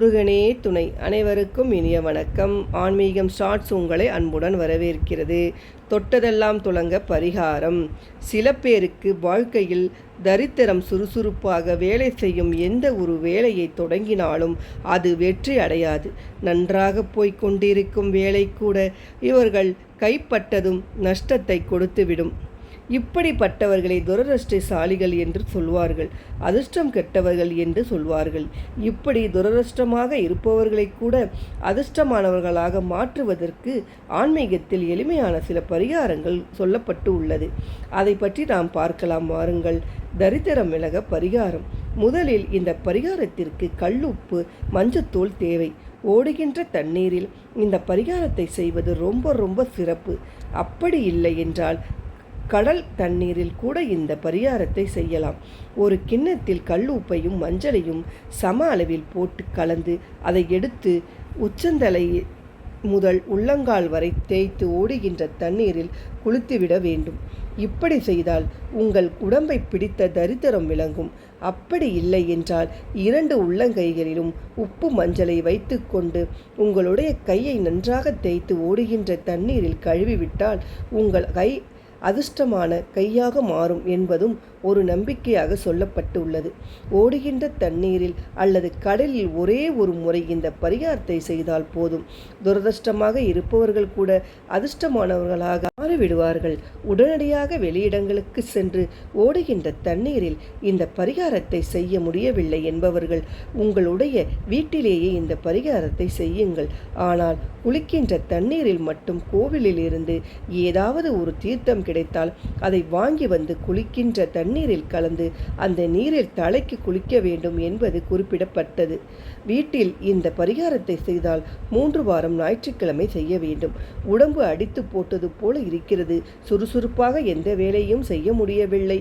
முருகனே துணை. அனைவருக்கும் இனிய வணக்கம். ஆன்மீகம் ஷார்ட்ஸ் உங்களை அன்புடன் வரவேற்கிறது. தொட்டதெல்லாம் துலங்க பரிகாரம். சில பேருக்கு வாழ்க்கையில் தரித்திரம் சுறுசுறுப்பாக வேலை செய்யும் எந்த ஒரு வேலையை தொடங்கினாலும் அது வெற்றி அடையாது. நன்றாக போய்க் கொண்டிருக்கும் வேலை கூட இவர்கள் கைப்பட்டதும் நஷ்டத்தை கொடுத்துவிடும். இப்படிப்பட்டவர்களை துரதிருஷ்டசாலிகள் என்று சொல்வார்கள் அதிர்ஷ்டம் கெட்டவர்கள் என்று சொல்வார்கள். இப்படி துரதிருஷ்டமாக இருப்பவர்களை கூட அதிர்ஷ்டமானவர்களாக மாற்றுவதற்கு ஆன்மீகத்தில் எளிமையான சில பரிகாரங்கள் சொல்லப்பட்டு உள்ளது. அதை பற்றி நாம் பார்க்கலாம். வாருங்கள். தரித்திரம் விலக பரிகாரம். முதலில் இந்த பரிகாரத்திற்கு கல்லுப்பு மஞ்சத்தூள் தேவை. ஓடுகின்ற தண்ணீரில் இந்த பரிகாரத்தை செய்வது ரொம்ப ரொம்ப சிறப்பு. அப்படி இல்லை என்றால் கடல் தண்ணீரில் கூட இந்த பரிகாரத்தை செய்யலாம். ஒரு கிண்ணத்தில் கல் உப்பையும் மஞ்சளையும் சம அளவில் போட்டு கலந்து அதை எடுத்து உச்சந்தலை முதல் உள்ளங்கால் வரை தேய்த்து ஓடுகின்ற தண்ணீரில் குளித்துவிட வேண்டும். இப்படி செய்தால் உங்கள் உடம்பை பிடித்த தரித்திரம் விளங்கும். அப்படி இல்லை என்றால் இரண்டு உள்ளங்கைகளிலும் உப்பு மஞ்சளை வைத்துக்கொண்டு உங்களுடைய கையை நன்றாக தேய்த்து ஓடுகின்ற தண்ணீரில் கழுவிவிட்டால் உங்கள் கை அதிர்ஷ்டமான கையாக மாறும் என்பதும் ஒரு நம்பிக்கையாக சொல்லப்பட்டு உள்ளது ஓடுகின்ற தண்ணீரில் அல்லது கடலில் ஒரே ஒரு முறை இந்த பரிகாரத்தை செய்தால் போதும். துரதிருஷ்டமாக இருப்பவர்கள் கூட அதிர்ஷ்டமானவர்களாக மாறிவிடுவார்கள். உடனடியாக வெளியிடங்களுக்கு சென்று ஓடுகின்ற தண்ணீரில் இந்த பரிகாரத்தை செய்ய முடியவில்லை என்பவர்கள் உங்களுடைய வீட்டிலேயே இந்த பரிகாரத்தை செய்யுங்கள். ஆனால் குளிக்கின்ற தண்ணீரில் மட்டும் கோவிலில் இருந்து ஏதாவது ஒரு தீர்த்தம் கிடைத்தால் அதை வாங்கி வந்து குளிக்கின்ற தண்ணீரில் கலந்து அந்த நீரில் தலைக்கு குளிக்க வேண்டும் என்பது குறிப்பிடப்பட்டது. வீட்டில் இந்த பரிகாரத்தை செய்தால் மூன்று வாரம் ஞாயிற்றுக்கிழமை செய்ய வேண்டும். உடம்பு அடித்து போட்டது போல இருக்கிறது. சுறுசுறுப்பாக எந்த வேலையும் செய்ய முடியவில்லை.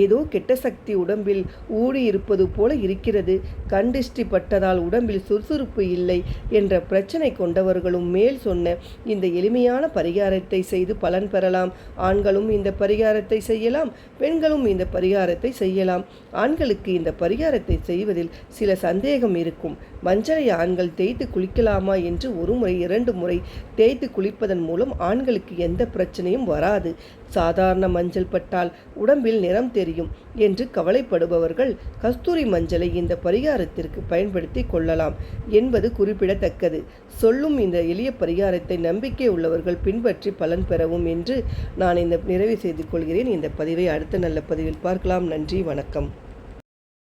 ஏதோ கெட்ட சக்தி உடம்பில் ஊடி இருப்பது போல இருக்கிறது. கண்டிஷ்டி பட்டதால் உடம்பில் சுறுசுறுப்பு இல்லை என்ற பிரச்சனை கொண்டவர்களும் மேல் சொன்ன இந்த எளிமையான பரிகாரத்தை செய்து பலன் பெறலாம். ஆண்கள் ஆண்களும் இந்த பரிகாரத்தை செய்யலாம் பெண்களும் இந்த பரிகாரத்தை செய்யலாம். ஆண்களுக்கு இந்த பரிகாரத்தை செய்வதில் சில சந்தேகம் இருக்கும். மஞ்சளை ஆண்கள் தேய்த்து குளிக்கலாமா என்று ஒரு முறை இரண்டு முறை தேய்த்து குளிப்பதன் மூலம் ஆண்களுக்கு எந்த பிரச்சனையும் வராது. சாதாரண மஞ்சள் பட்டால் உடம்பில் நிறம் தெரியும் என்று கவலைப்படுபவர்கள் கஸ்தூரி மஞ்சளை இந்த பரிகாரத்திற்கு பயன்படுத்தி கொள்ளலாம் என்பது குறிப்பிடத்தக்கது. சொல்லும் இந்த எளிய பரிகாரத்தை நம்பிக்கை உள்ளவர்கள் பின்பற்றி பலன் பெறவும் என்று நான் இந்த நிறைவு செய்து கொள்கிறேன். இந்த பதிவை அடுத்த நல்ல பதிவில் பார்க்கலாம். நன்றி வணக்கம்.